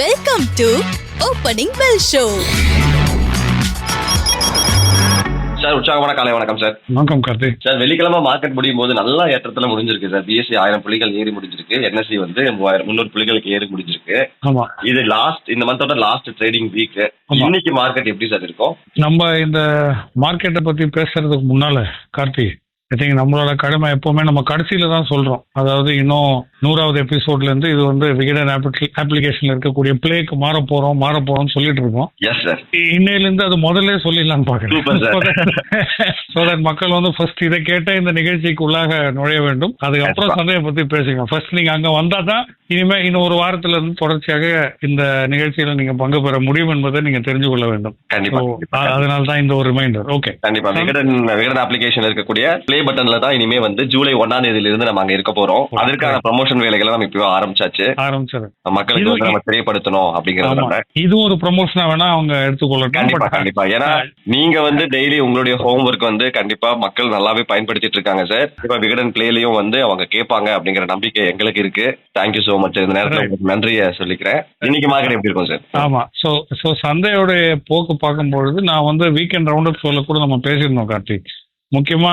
Welcome to opening bell show sir உற்சாகமான காலை வணக்கம் சார். வணக்கம் கார்த்திக் சார் வெள்ளிக்கிழமை மார்க்கெட் முடியும் போது நல்ல ஏற்றத்துல முடிஞ்சிருக்கு சார். பிஎஸ்சி ஆயிரம் புள்ளிகள் ஏறி முடிஞ்சிருக்கு. என்எஸ்சி வந்து மூவாயிரம் முந்நூறு புள்ளிகளுக்கு ஏறி முடிஞ்சிருக்கு. ஆமா. இது லாஸ்ட் இந்த மந்தோட லாஸ்ட் ட்ரேடிங் வீக். இன்னைக்கு மார்க்கெட் எப்படி சார் இருக்கும்? நம்ம இந்த மார்க்கெட்டை பத்தி பேசுறதுக்கு முன்னால கார்த்திக் ஐ திங்க் நம்மளோட கடமை எப்பவுமே நம்ம கடைசியில தான் சொல்றோம். அதாவது இன்னும் நூறாவது எபிசோட்ல இருந்து இது வந்து விகடன் அப்ளிகேஷன்ல இருக்கக்கூடிய பிளேக்கு மாற போறோம் மாற போறோம்னு சொல்லிட்டு இருக்கோம். எஸ் சார் இன்னையில இருந்து அது முதல்ல சொல்லிடலாம்னு Super, sir. பாக்குறேன் சோ தட் மக்கள் வந்து ஃபர்ஸ்ட் இதை கேட்ட இந்த நிகழ்ச்சிக்கு உள்ளாக நுழைய வேண்டும். அதுக்கப்புறம். சந்தையை பத்தி பேசுங்க ஃபர்ஸ்ட் நீங்க அங்க வந்தா தான் இனிமே இன்னும் ஒரு வாரத்துல இருந்து தொடர்ச்சியாக இந்த நிகழ்ச்சியில நீங்க பங்கு பெற முடியும் என்பதை நீங்க தெரிஞ்சு கொள்ள வேண்டும். அதனால தான் இந்த ஒரு ரிமைண்டர் ஓகே கண்டிப்பா. விகடன் விகடன் அப்ளிகேஷன் இருக்கக்கூடிய ப்ளே பட்டன்ல தான் இனிமே வந்து ஜூலை ஒன்னாம் தேதியில இருந்து நம்ம அங்க இருக்க போறோம். அதற்கான ப்ரமோஷன் வேலைகளை நம்ம இப்பவே ஆரம்பிச்சாச்சு. ஆரம்பிச்சது. மக்களுக்கு வந்து நம்ம தெரியப்படுத்தணும் ஆமா. அப்படிங்கறதுனால இது ஒரு ப்ரமோஷனா வேணா அவங்க எடுத்துக்கொள்ளட்டும் கண்டிப்பா கண்டிப்பா. ஏன்னா நீங்க வந்து டெய்லி உங்களுடைய ஹோம் ஒர்க் வந்து கண்டிப்பா மக்கள் நல்லாவே பயன்படுத்திட்டு இருக்காங்க சார் இப்ப விகடன் பிளேலயும் வந்து அவங்க கேட்பாங்க அப்படிங்கிற நம்பிக்கை எங்களுக்கு இருக்கு. தேங்க்யூ சோ மச் இந்த நேரத்துல நன்றியை சொல்லிக்கிறேன். இன்னைக்கு மார்க்கெட் எப்படி இருக்கும் சார் ஆமா. சோ சோ சந்தையோடைய போக்கு பார்க்கும்பொழுது நான் வந்து வீக்கெண்ட் ரவுண்ட் சொல்ல கூட நம்ம பேசியிருந்தோம் கார்த்திக். முக்கியமா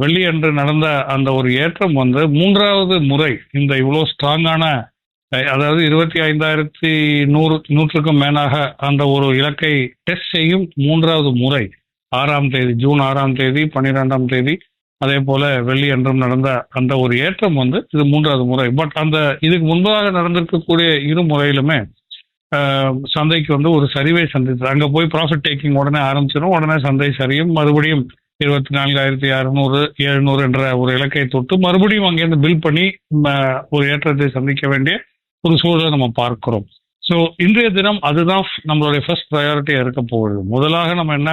வெள்ளி அன்று நடந்த அந்த ஒரு ஏற்றம் வந்து மூன்றாவது முறை இந்த இவ்வளோ ஸ்ட்ராங்கான அதாவது இருபத்தி ஐந்தாயிரத்தி நூறு நூற்றுக்கும் மேலாக அந்த ஒரு இலக்கை டெஸ்ட் செய்யும் மூன்றாவது முறை. ஆறாம் தேதி ஜூன் ஆறாம் தேதி பன்னிரெண்டாம் தேதி அதே போல வெள்ளி அன்றும் நடந்த அந்த ஒரு ஏற்றம் வந்து இது மூன்றாவது முறை. பட் அந்த இதுக்கு முன்பதாக நடந்திருக்கக்கூடிய இரு முறையிலுமே சந்தைக்கு வந்து ஒரு சரிவை சந்தித்தது. அங்கே போய் ப்ராஃபிட் டேக்கிங் உடனே ஆரம்பிச்சிடும் உடனே சந்தை சரியும் மறுபடியும் இருபத்தி நான்காயிரத்தி அறுநூறு எழுநூறு என்ற ஒரு இலக்கை தொட்டு மறுபடியும் அங்கேருந்து பில் பண்ணி ஒரு ஏற்றத்தை சந்திக்க வேண்டிய ஒரு சூழலை நம்ம பார்க்கிறோம். ஸோ இன்றைய தினம் அதுதான் நம்மளுடைய ஃபர்ஸ்ட் ப்ரையாரிட்டியாக இருக்க போகுது. முதலாக நம்ம என்ன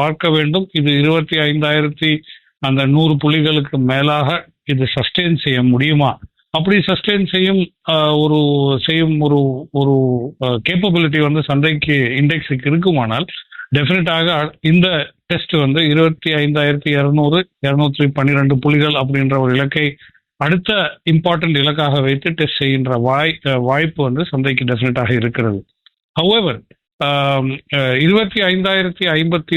பார்க்க வேண்டும்? இது இருபத்தி ஐந்தாயிரத்தி அந்த நூறு புள்ளிகளுக்கு மேலாக இது சஸ்டெயின் செய்ய முடியுமா? அப்படி சஸ்டெயின் செய்யும் ஒரு செய்யும் ஒரு ஒரு கேப்பபிலிட்டி வந்து சந்தைக்கு இண்டெக்ஸுக்கு இருக்குமானால் டெஃபினட்டாக இந்த டெஸ்ட் வந்து இருபத்தி ஐந்தாயிரத்தி இரநூறு இரநூத்தி பன்னிரெண்டு புள்ளிகள் அப்படின்ற ஒரு இலக்கை அடுத்த இம்பார்ட்டன்ட் இலக்காக வைத்து டெஸ்ட் செய்கின்ற வாய் வாய்ப்பு வந்து சந்தைக்கு டெஃபினட்டாக இருக்கிறது. ஹவெவர் இருபத்தி ஐந்தாயிரத்தி ஐம்பத்தி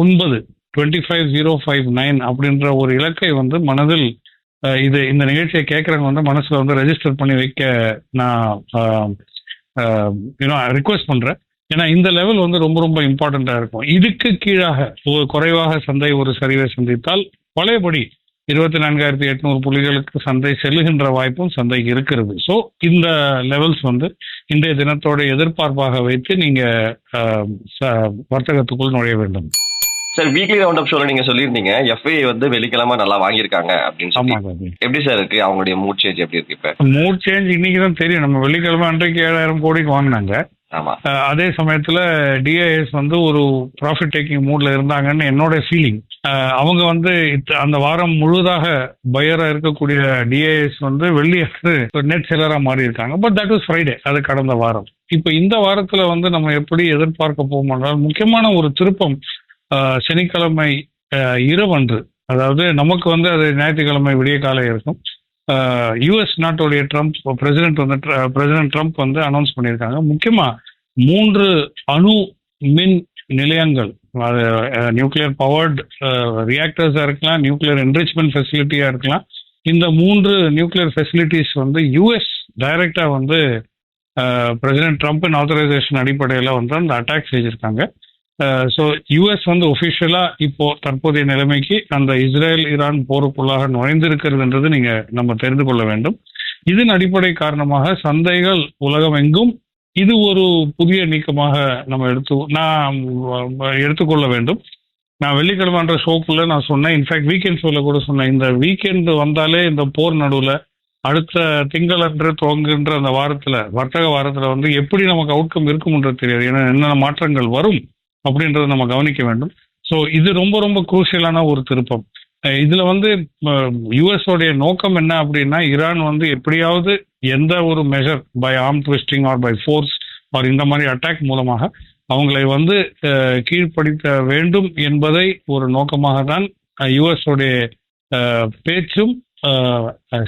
ஒன்பது twenty five zero five nine அப்படின்ற ஒரு இலக்கை வந்து மனதில் இது இந்த நிகழ்ச்சியை கேட்குறவங்க வந்து மனசில் வந்து ரெஜிஸ்டர் பண்ணி வைக்க நான் யூனோ ரிக்வெஸ்ட் பண்ணுறேன் ஏன்னா இந்த லெவல் வந்து ரொம்ப ரொம்ப இம்பார்ட்டண்டா இருக்கும். இதுக்கு கீழாக குறைவாக சந்தை ஒரு சரிவை சந்தித்தால் பழையபடி இருபத்தி நான்காயிரத்தி எட்நூறு புள்ளிகளுக்கு சந்தை செல்லுகின்ற வாய்ப்பும் சந்தைக்கு இருக்கிறது. ஸோ இந்த லெவல்ஸ் வந்து இன்றைய தினத்தோட எதிர்பார்ப்பாக வைத்து நீங்க வர்த்தகத்துக்குள் நுழைய வேண்டும். சார் வீக்லி ரவுண்ட் அப் ஷோல நீங்க சொல்லியிருந்தீங்க. எஃப்ஐ வந்து வெள்ளிக்கிழமை நல்லா வாங்கியிருக்காங்க அப்படின்னு சொல்லி. எப்படி சார் இருக்கு? அவங்களுடைய மூட் சேஞ்ச் எப்படி இருக்கு இப்ப? மூட் சேஞ்ச் இன்னைக்கு தான் தெரியும். நம்ம வெள்ளிக்கிழமை அன்றைக்கு ஏழாயிரம் கோடிக்கு வாங்கினாங்க. அதே சமயத்துல டிஐஎஸ் வந்து ஒரு ப்ராஃபிட் டேக்கிங் மூட்ல இருந்தாங்கன்னு என்னோட ஃபீலிங் அவங்க வந்து இத்த- அந்த வாரம் முழுவதாக பயரா இருக்கக்கூடிய டிஐஎஸ் வந்து வெள்ளி நெட் செல்லரா மாறி இருக்காங்க பட் தட் இஸ் ஃப்ரைடே அது கடந்த வாரம். இப்போ இந்த வாரத்துல வந்து நம்ம எப்படி எதிர்பார்க்க போகும்னால் முக்கியமான ஒரு திருப்பம் சனிக்கிழமை இரவன்று. அதாவது நமக்கு வந்து அது ஞாயிற்றுக்கிழமை விடிய காலை இருக்கும். யூஎஸ் நாட்டுடைய ட்ரம்ப் பிரசிடென்ட் வந்து பிரசிடென்ட் ட்ரம்ப் வந்து அனௌன்ஸ் பண்ணியிருக்காங்க. முக்கியமா மூன்று அணு மின் நிலையங்கள் அது நியூக்ளியர் பவர்டு ரியாக்டர்ஸாக இருக்கலாம் நியூக்ளியர் என்ரிச்மெண்ட் ஃபெசிலிட்டியாக இருக்கலாம். இந்த மூன்று நியூக்ளியர் ஃபெசிலிட்டிஸ் வந்து யூஎஸ் டைரக்டாக வந்து பிரசிடென்ட் ட்ரம்ப்பின் ஆத்தரைசேஷன் அடிப்படையில் வந்து அந்த அட்டாக் செஞ்சுருக்காங்க ஸோ யூஎஸ் வந்து ஒஃபிஷியலாக இப்போ தற்போதைய நிலைமைக்கு அந்த இஸ்ரேல் ஈரான் போருக்குள்ளாக நுழைந்திருக்கிறதுன்றது நீங்க நம்ம தெரிந்து கொள்ள வேண்டும். இதன் அடிப்படை காரணமாக சந்தைகள் உலகம் எங்கும் இது ஒரு புதிய நீக்கமாக நம்ம எடுத்து நான் எடுத்துக்கொள்ள வேண்டும். நான் வெள்ளிக்கிழமைன்ற ஷோக்குள்ள நான் சொன்னேன். இன்ஃபேக்ட் வீக்கெண்ட் ஷோவில் கூட சொன்னேன். இந்த வீக்கெண்ட் வந்தாலே இந்த போர் நடுவில் அடுத்த திங்களன்று துவங்குகின்ற அந்த வாரத்தில் வர்த்தக வாரத்தில் வந்து எப்படி நமக்கு அவுட்கம் இருக்கும்ன்றது தெரியாது. ஏன்னா என்னென்ன மாற்றங்கள் வரும் அப்படின்றத நம்ம கவனிக்க வேண்டும். ஸோ இது ரொம்ப ரொம்ப குரூசியலான ஒரு திருப்பம். இதுல வந்து யுஎஸ் நோக்கம் என்ன அப்படின்னா ஈரான் வந்து எப்படியாவது எந்த ஒரு measure by arm twisting or by force or இந்த மாதிரி அட்டாக் மூலமாக அவங்களை வந்து கீழ்ப்படுத்த வேண்டும் என்பதை ஒரு நோக்கமாக தான் யுஎஸ் பேச்சும்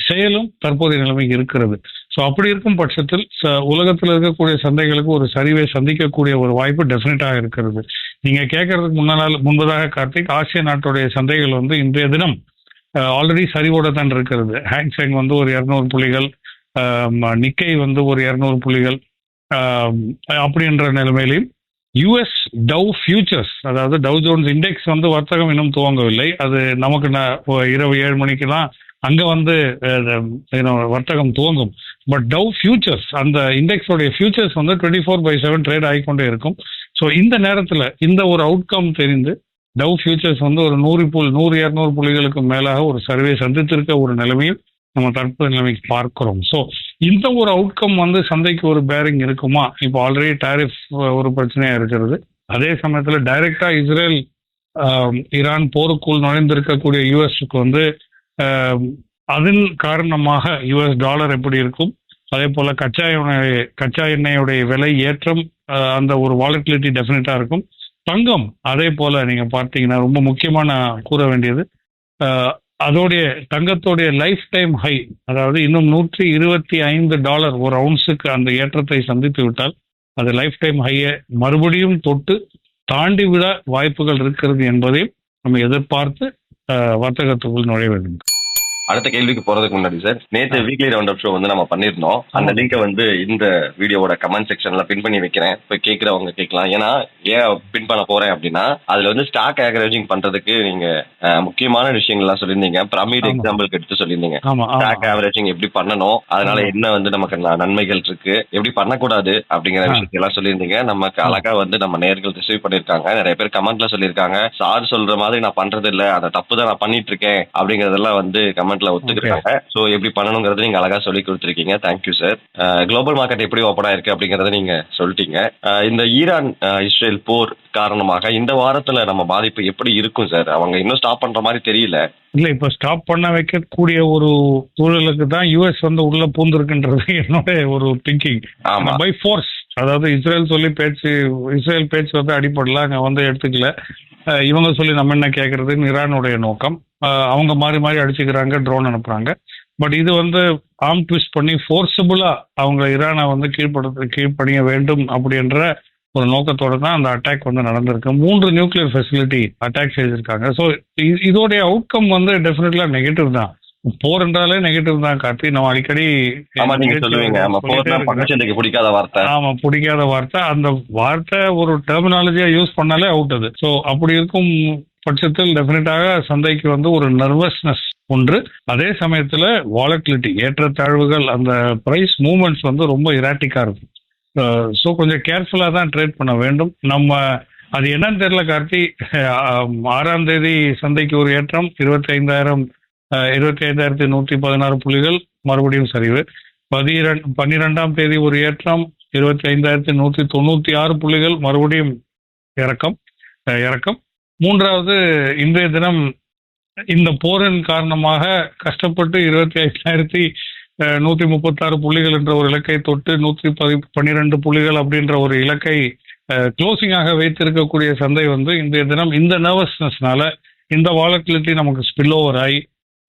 செயலும் தற்போதைய நிலைமை இருக்கிறது. ஸோ அப்படி இருக்கும் பட்சத்தில் ச- உலகத்தில் இருக்கக்கூடிய சந்தைகளுக்கு ஒரு சரிவை சந்திக்கக்கூடிய ஒரு வாய்ப்பு டெஃபினட்டாக இருக்கிறது. நீங்கள் கேட்கறதுக்கு முன்னால் முன்பதாக கார்த்திக் ஆசிய நாட்டுடைய சந்தைகள் வந்து இன்றைய தினம் ஆல்ரெடி சரிவோட தான் இருக்கிறது. ஹேங்செங் வந்து ஒரு இரநூறு புள்ளிகள் நிக்கை வந்து ஒரு இரநூறு புள்ளிகள் அப்படின்ற நிலைமையிலையும் யூஎஸ் டவ் ஃபியூச்சர்ஸ் அதாவது டவ் ஜோன்ஸ் இண்டெக்ஸ் வந்து வர்த்தகம் இன்னும் துவங்கவில்லை. அது நமக்கு இரவு ஏழு மணிக்கு தான் அங்கே வந்து வர்த்தகம் துவங்கும். பட் டவ் ஃபியூச்சர்ஸ் அந்த இண்டெக்ஸோடைய ஃபியூச்சர்ஸ் வந்து twenty four by seven trade ஆகிக்கொண்டே இருக்கும். ஸோ இந்த நேரத்தில் இந்த ஒரு அவுட்கம் தெரிந்து டவ் ஃபியூச்சர்ஸ் வந்து ஒரு நூறு புல் நூறு இரநூறு புள்ளிகளுக்கு மேலாக ஒரு சர்வே சந்தித்திருக்க ஒரு நிலைமையில் நம்ம தற்போது நிலைமைக்கு பார்க்கிறோம். ஸோ இந்த ஒரு அவுட்கம் வந்து சந்தைக்கு ஒரு பேரிங் இருக்குமா? இப்போ ஆல்ரெடி டாரிஃப் ஒரு பிரச்சனையாக இருக்கிறது. அதே சமயத்தில் டைரக்டா இஸ்ரேல் ஈரான் போருக்குள் நுழைந்திருக்கக்கூடிய யூஎஸ்க்கு வந்து அதன் காரணமாக யூஎஸ் டாலர் எப்படி இருக்கும்? அதே போல கச்சா எண்ணெய் கச்சா எண்ணெயுடைய விலை ஏற்றம் அந்த ஒரு வாலட்டிலிட்டி டெஃபினட்டா இருக்கும். தங்கம் அதே போல நீங்க பார்த்தீங்கன்னா ரொம்ப முக்கியமான கூற வேண்டியது. அதோடைய தங்கத்தோடைய லைஃப் டைம் ஹை அதாவது இன்னும் நூற்றி இருபத்தி ஐந்து டாலர் ஒரு அவுன்ஸுக்கு அந்த ஏற்றத்தை சந்தித்து விட்டால் அது லைஃப் டைம் ஹையை மறுபடியும் தொட்டு தாண்டி விட வாய்ப்புகள் இருக்கிறது என்பதையும் நம்ம எதிர்பார்த்து வர்த்தகத்துக்குள் நுழைய வேண்டும். அடுத்த கேள்விக்கு போறதுக்கு முன்னாடி சார் நேத்து வீக்லி ரவுண்ட் அப் ஷோ வந்து நம்ம பண்ணிருந்தோம் அந்த. லிங்கை வந்து இந்த வீடியோவோட கமெண்ட் செக்ஷன்ல பின் பண்ணி வைக்கிறேன். இப்போ கேட்கறவங்க கேட்கலாம். ஏன்னா ஏன் பின் பண்ண போறேன் அப்படின்னா அதுல வந்து ஸ்டாக் ஆவரேஜிங் பண்றதுக்கு நீங்க முக்கியமான விஷயங்கள்லாம் சொல்லியிருந்தீங்க. பிரமிட். எக்ஸாம்பிளுக்கு எடுத்து சொல்லியிருந்தீங்க. ஸ்டாக் ஆவரேஜிங் எப்படி பண்ணணும்? அதனால. என்ன வந்து நமக்கு நன்மைகள் இருக்கு? எப்படி பண்ணக்கூடாது? அப்படிங்கிற. விஷயத்தெல்லாம் சொல்லியிருந்தீங்க. நமக்கு. அழகா வந்து நம்ம நேர்கள் ரிசீவ் பண்ணிருக்காங்க நிறைய பேர் கமெண்ட்ல சொல்லியிருக்காங்க. சார் சொல்ற மாதிரி நான் பண்றது இல்ல அந்த தப்பு தான் நான் பண்ணிட்டு இருக்கேன். அப்படிங்கறதெல்லாம் வந்து கமெண்ட்ல ஒத்துக்கிறாங்க சோ எப்படி பண்ணணுங்கிறது நீங்க அழகா சொல்லி கொடுத்துருக்கீங்க. Thank you sir global market எப்படி ஓப்பன் ஆயிருக்கு அப்படிங்கறத நீங்க சொல்லிட்டீங்க. அஹ், இந்த ஈரான் இஸ்ரேல் போர் காரணமாக இந்த வாரத்துல நம்ம பாதிப்பு எப்படி இருக்கும் சார் அவங்க இன்னும் ஸ்டாப் பண்ற மாதிரி தெரியல. இல்ல இப்ப ஸ்டாப் பண்ண வைக்கக்கூடிய ஒரு சூழலுக்கு தான் யூஎஸ் வந்து உள்ள பூந்திருக்குன்றது என்னோட ஒரு திங்கிங் பை ஃபோர்ஸ் அதாவது இஸ்ரேல் சொல்லி பேச்சு இஸ்ரேல் பேச்சு வந்து அடிப்படல அங்க வந்து எடுத்துக்கல. இவங்க சொல்லி நம்ம என்ன கேட்கறதுன்னு ஈரானுடைய நோக்கம். அவங்க மாறி மாறி அடிச்சுக்கிறாங்க ட்ரோன் அனுப்புறாங்க. பட் இது வந்து ஆம் ட்விஸ்ட் பண்ணி ஃபோர்ஸபுளா அவங்க ஈரானை வந்து கீழ்படுத்த கீழ்ப்பணிய வேண்டும் அப்படின்ற ஒரு நோக்கத்தோட தான் அந்த அட்டாக் வந்து நடந்திருக்கு. மூன்று நியூக்ளியர் ஃபெசிலிட்டி அட்டாக் செய்திருக்காங்க. ஸோ இதோடைய அவுட்கம் வந்து டெஃபினெட்லாம் நெகட்டிவ் தான். போர் என்றாலே நெகட்டிவ் தான் கார்த்தி. நம்ம அடிக்கடி ஆமா நீங்க சொல்லுவீங்க. ஆமா போர்னா. பக்கச்சந்தைக்கு பிடிக்காத வார்த்தை. ஆமா பிடிக்காத வார்த்தை. அந்த வார்த்தை ஒரு டெர்மினாலஜியா யூஸ் பண்ணாலே அவுட் அது. ஸோ அப்படி இருக்கும் பட்சத்தில் டெஃபினட்டாக சந்தைக்கு வந்து ஒரு நர்வஸ்னஸ் ஒன்று. அதே சமயத்துல வாலட்டிலிட்டி ஏற்றத்தாழ்வுகள் அந்த பிரைஸ் மூவ்மெண்ட்ஸ் வந்து ரொம்ப இராட்டிக்கா இருக்கும். ஸோ கொஞ்சம் கேர்ஃபுல்லா தான் ட்ரேட் பண்ண வேண்டும். நம்ம அது என்னன்னு தெரியல கார்த்தி. ஆறாம் தேதி சந்தைக்கு ஒரு ஏற்றம் இருபத்தி ஐந்தாயிரம் இருபத்தி ஐந்தாயிரத்தி நூற்றி பதினாறு புள்ளிகள் மறுபடியும் சரிவு. பதிரெண்டு பன்னிரெண்டாம் தேதி ஒரு ஏற்றம் இருபத்தி ஐந்தாயிரத்தி நூற்றி தொண்ணூற்றி ஆறு புள்ளிகள் மறுபடியும் இறக்கம் இறக்கம். மூன்றாவது இன்றைய தினம் இந்த போரின் காரணமாக கஷ்டப்பட்டு இருபத்தி ஐந்தாயிரத்தி நூற்றி முப்பத்தாறு புள்ளிகள் என்ற ஒரு இலக்கை தொட்டு நூற்றி பதி பன்னிரெண்டு புள்ளிகள் அப்படின்ற ஒரு இலக்கை க்ளோசிங்காக வைத்திருக்கக்கூடிய சந்தை வந்து இன்றைய தினம் இந்த நர்வஸ்னஸ்னால இந்த வாலட்டிலிட்டி நமக்கு ஸ்பில் ஓவர் ஆகி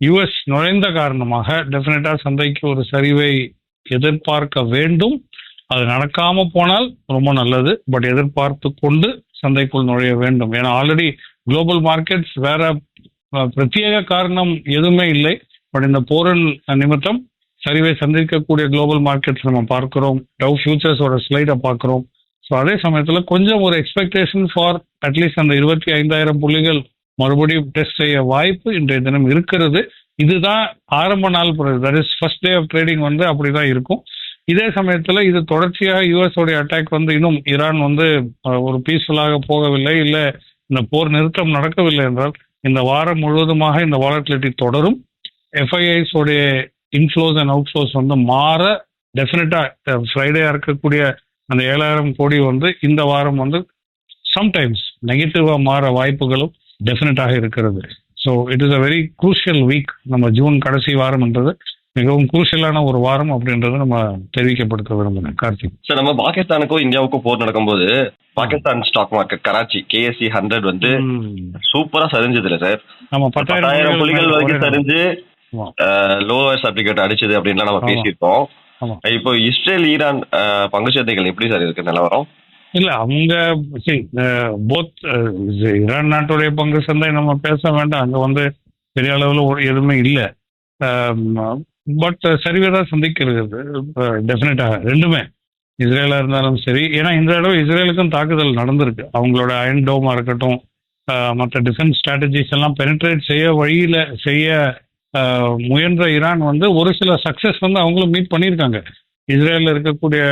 யுஎஸ் நுழைந்த காரணமாக டெஃபினட்டா சந்தைக்கு ஒரு சரிவை எதிர்பார்க்க வேண்டும். அது நடக்காம போனால் ரொம்ப நல்லது. பட் எதிர்பார்த்து கொண்டு சந்தைக்குள் நுழைய வேண்டும். ஏன்னா ஆல்ரெடி குளோபல் மார்க்கெட்ஸ் வேற பிரத்யேக காரணம் எதுவுமே இல்லை. பட் இந்த போரின் நிமித்தம் சரிவை சந்திக்கக்கூடிய குளோபல் மார்க்கெட்ஸ் நம்ம பார்க்கிறோம். டவ் ஃபியூச்சர்ஸோட ஸ்லைடை பார்க்குறோம். ஸோ அதே சமயத்தில் கொஞ்சம் ஒரு எக்ஸ்பெக்டேஷன் ஃபார் அட்லீஸ்ட் அந்த இருபத்தி ஐந்தாயிரம் புள்ளிகள் மறுபடியும் டெஸ்ட் செய்ய வாய்ப்பு இன்றைய தினம் இருக்கிறது. இதுதான் ஆரம்ப நாள் that is first day of trading வந்து அப்படிதான் இருக்கும். இதே சமயத்துல இது தொடர்ச்சியாக யூஎஸ் உடைய அட்டாக் வந்து இன்னும் ஈரான் வந்து ஒரு பீஸ்ஃபுல்லாக போகவில்லை. இல்ல இந்த போர் நிறுத்தம் நடக்கவில்லை என்றால் இந்த வாரம் முழுவதுமாக இந்த வாலட்டிலிட்டி தொடரும். எஃப்ஐஐஸ் உடைய இன்ஃப்ளோஸ் அண்ட் அவுட்ஃப்ளோஸ் வந்து மாற டெஃபினட்டா ஃப்ரைடே இருக்கக்கூடிய அந்த ஏழாயிரம் கோடி வந்து இந்த வாரம் வந்து சம்டைம்ஸ் நெகட்டிவா மாற வாய்ப்புகளும் டெஃபினட்டாக இருக்கிறது. So it is a very crucial week நம்ம ஜூன் கடைசி வாரம்ன்றது மிகவும் குரூஷியலான ஒரு வாரம் அப்படின்றத நம்ம தெரிவிக்கப்படுத்த விரும்புகிறேன் கார்த்திக் சார் நம்ம பாகிஸ்தானுக்கும் இந்தியாவுக்கும் போர் நடக்கும்போது Pakistan stock market Karachi KSC hundred வந்து. சூப்பரா சரிஞ்சதுல சார். ஆமா பத்தாயிரம் புள்ளிகள் வரைக்கும் சரிஞ்சு. லோவர் சர்டிபிகேட் அடிச்சது அப்படின்லாம் நம்ம. பேசியிருக்கோம் இப்போ இஸ்ரேல் ஈரான் பங்கு சந்தைகள் எப்படி சார் இருக்கு நிலவரம்? இல்ல அவங்க போத் ஈரான் நாட்டுடைய பங்கு சந்தை நம்ம பேச வேண்டாம். அங்க வந்து பெரிய அளவில் ஒரு எதுவுமே இல்லை. பட் சரிவை தான் சந்திக்கிறது. டெஃபினட்டாக ரெண்டுமே. இஸ்ரேலா இருந்தாலும் சரி. ஏன்னா இந்த தடவை இஸ்ரேலுக்கும் தாக்குதல் நடந்திருக்கு. அவங்களோட அயன் டோமா இருக்கட்டும் மற்ற டிஃபென்ஸ் ஸ்ட்ராட்டஜிஸ் எல்லாம் பெனிட்ரேட் செய்ய வழியில செய்ய முயன்ற ஈரான் வந்து ஒரு சில சக்சஸ் வந்து அவங்களும் மீட் பண்ணியிருக்காங்க. இஸ்ரேலில் இருக்கக்கூடிய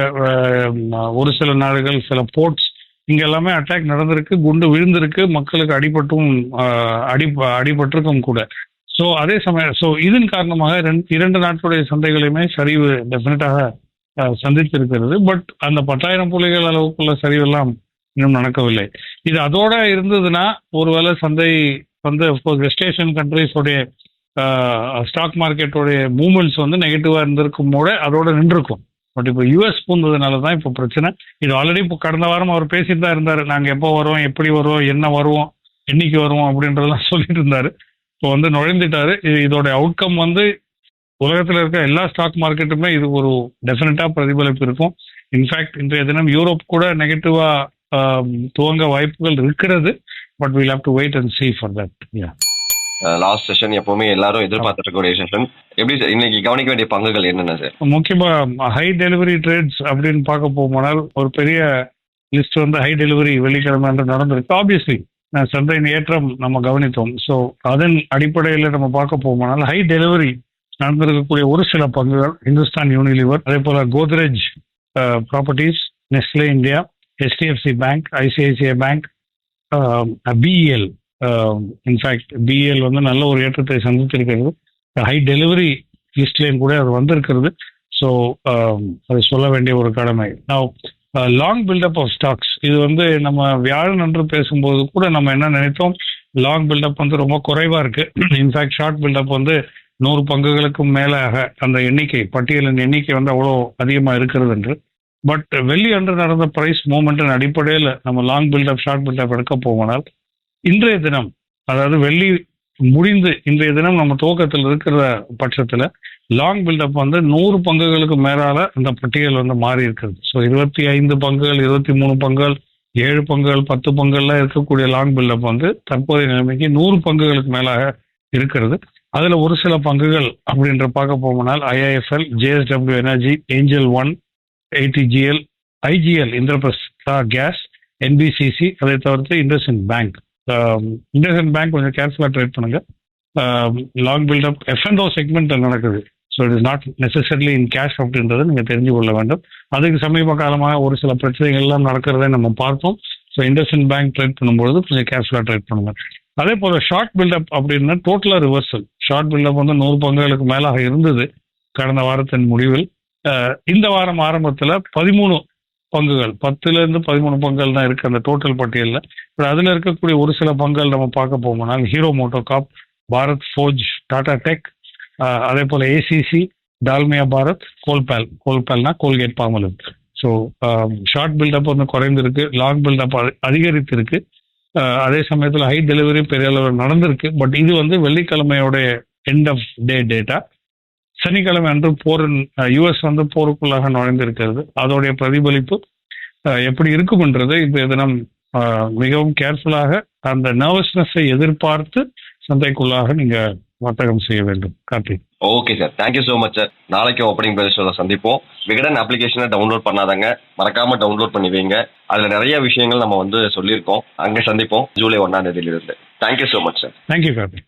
ஒரு சில நாடுகள் சில போர்ட்ஸ் இங்கே எல்லாமே அட்டாக் நடந்திருக்கு குண்டு விழுந்திருக்கு மக்களுக்கு அடிபட்டும் அடி அடிபட்டிருக்கும் கூட. ஸோ அதே சமயம் ஸோ இதன் காரணமாக ரெண்டு- இரண்டு நாட்களுடைய சந்தைகளையுமே சரிவு டெஃபினட்டாக சந்தித்திருக்கிறது. பட் அந்த பத்தாயிரம் புள்ளிகள் அளவுக்குள்ள சரிவெல்லாம் இன்னும் நடக்கவில்லை. இது அதோட இருந்ததுன்னா ஒருவேளை சந்தை வந்து வெஸ்ட் ஏஷியன் கண்ட்ரிஸோடைய ஸ்டாக் மார்க்கெட்டோடைய மூமெண்ட்ஸ் வந்து நெகட்டிவாக இருந்திருக்கும் போது அதோட நின்றுருக்கும். பட் இப்போ யூஎஸ் பூந்ததுனால தான் இப்போ பிரச்சனை. இது ஆல்ரெடி இப்போ கடந்த வாரம் அவர் பேசிட்டு தான் இருந்தார். நாங்கள் எப்போ வருவோம் எப்படி வருவோம் என்ன வருவோம் என்னைக்கு வருவோம் அப்படின்றதெல்லாம் சொல்லிட்டு இருந்தார். இப்போ வந்து நுழைந்துட்டாரு. இது இதோட அவுட்கம் வந்து உலகத்தில் இருக்க எல்லா ஸ்டாக் மார்க்கெட்டுமே இது ஒரு டெஃபினட்டாக பிரதிபலிப்பு இருக்கும். இன்ஃபேக்ட் இன்றைய தினம் யூரோப் கூட நெகட்டிவாக துவங்க வாய்ப்புகள் இருக்கிறது. But we'll have to wait and see for that ya last session எப்பவுமே எல்லாரும் எதிர்பார்த்துட்டு இருக்கக்கூடிய செஷன் எப்படி சார் இன்னைக்கு கவனிக்க வேண்டிய பங்குகள் என்னென்ன சார் முக்கியமா ஹை டெலிவரி ட்ரேட்ஸ் அப்படின்னு பார்க்க போனால் ஒரு பெரிய லிஸ்ட் வந்து ஹை டெலிவரி வெள்ளிக்கிழமை என்று நடந்திருக்கு. ஆப்வியஸ்லி சந்தையின் ஏற்றம் நம்ம கவனித்தோம். ஸோ அதன் அடிப்படையில் நம்ம பார்க்க போனால் ஹை டெலிவரி நடந்திருக்கக்கூடிய ஒரு சில பங்குகள் இந்துஸ்தான் யூனிலிவர் அதே போல Godrej properties Nestle India HDFC bank ICICI bank BEL in fact BL வந்து நல்ல ஒரு ஏற்றத்தை சந்தித்திருக்கிறது. ஹை டெலிவரி லிஸ்ட்லேயும் கூட அது வந்திருக்கிறது. ஸோ அது சொல்ல வேண்டிய ஒரு கடமை. நான் லாங் பில்டப் ஆஃப் ஸ்டாக்ஸ் இது வந்து நம்ம வியாழன் அன்று பேசும்போது கூட நம்ம என்ன நினைத்தோம்? லாங் பில்டப் வந்து ரொம்ப குறைவாக இருக்கு. இன்ஃபேக்ட் ஷார்ட் பில்டப் வந்து நூறு பங்குகளுக்கும் மேலாக அந்த எண்ணிக்கை பட்டியலின் எண்ணிக்கை வந்து அவ்வளோ அதிகமாக இருக்கிறது என்று. பட் வெள்ளி அன்று நடந்த பிரைஸ் மூமெண்ட்டின் அடிப்படையில் நம்ம லாங் பில்டப் ஷார்ட் பில்டப் எடுக்க போனால் இன்றைய தினம் அதாவது வெள்ளி முடிந்து இன்றைய தினம் நம்ம துவக்கத்தில் இருக்கிற பட்சத்தில் லாங் பில்டப் வந்து நூறு பங்குகளுக்கு மேலால அந்த பட்டியல் வந்து மாறி இருக்கிறது. ஸோ இருபத்தி ஐந்து பங்குகள் இருபத்தி மூணு பங்குகள் ஏழு பங்குகள் பத்து பங்குகள்லாம் இருக்கக்கூடிய லாங் பில்டப் வந்து தற்போதைய நிலைமைக்கு நூறு பங்குகளுக்கு மேலாக இருக்கிறது. அதுல ஒரு சில பங்குகள் அப்படின்ற பார்க்க போனால் IIFL JSW energy angel one ATGL IGL Indraprastha gas NBCC அதை தவிர்த்து IndusInd bank Um, IndusInd bank கொஞ்சம் கேர்ஃபுல்லாக ட்ரேட் பண்ணுங்க. லாங் பில்டப் எஃப்என்ஓ செக்மெண்ட் நடக்குது. So it is not necessarily in cash அப்படின்றத நீங்கள் தெரிஞ்சு கொள்ள வேண்டும். அதுக்கு சமீப காலமாக ஒரு சில பிரச்சனைகள்லாம் நடக்கிறதை நம்ம பார்த்தோம் ஸோ இண்டஸ்இன் பேங்க் ட்ரேட் பண்ணும்பொழுது கொஞ்சம் கேர்ஃபுல்லாக ட்ரேட் பண்ணுங்க. அதே போல் ஷார்ட் பில்டப் அப்படின்னா டோட்டலா ரிவர்சல் ஷார்ட் பில்டப் வந்து நூறு பங்குகளுக்கு மேலாக இருந்தது கடந்த வாரத்தின் முடிவில். Uh, இந்த வாரம் ஆரம்பத்தில் பதிமூணு பங்குகள். பத்துல இருந்து பதிமூணு பங்குகள் தான் இருக்கு அந்த டோட்டல் பட்டியலில். இப்போ அதுல இருக்கக்கூடிய ஒரு சில பங்குகள் நம்ம பார்க்க போகும்போனால் Hero MotoCorp Bharat forge Tata tech அதே போல ACC Dalmia Bharat Colpal கோல்பேல்னா Colgate Palmolive so short buildup வந்து குறைந்திருக்கு லாங் பில்டப் அதிகரித்திருக்கு. அதே சமயத்தில் ஹை டெலிவரி பெரிய அளவில் நடந்திருக்கு. பட் இது வந்து வெள்ளிக்கிழமையோட எண்ட் ஆஃப் டே டேட்டா சனிக்கிழமை அன்று போரின் யுஎஸ் வந்து போருக்குள்ளாக நுழைந்திருக்கிறது. அதோடைய பிரதிபலிப்பு எப்படி இருக்கும்ன்றது இந்த தினம் மிகவும் கேர்ஃபுல்லாக அந்த நர்வஸ்னஸை எதிர்பார்த்து சந்தைக்குள்ளாக நீங்க வர்த்தகம் செய்ய வேண்டும். Karthik okay sir thank you so much sir நாளைக்கு ஓப்பனிங் பேசுவதை சந்திப்போம். விகடன் அப்ளிகேஷனை டவுன்லோட் பண்ணாதங்க. மறக்காம டவுன்லோட் பண்ணி வைங்க. அதுல நிறைய விஷயங்கள் நம்ம வந்து சொல்லியிருக்கோம். அங்கே சந்திப்போம். ஜூலை ஒன்னாம் தேதியிலிருந்து. Thank you so much sir thank you Karthik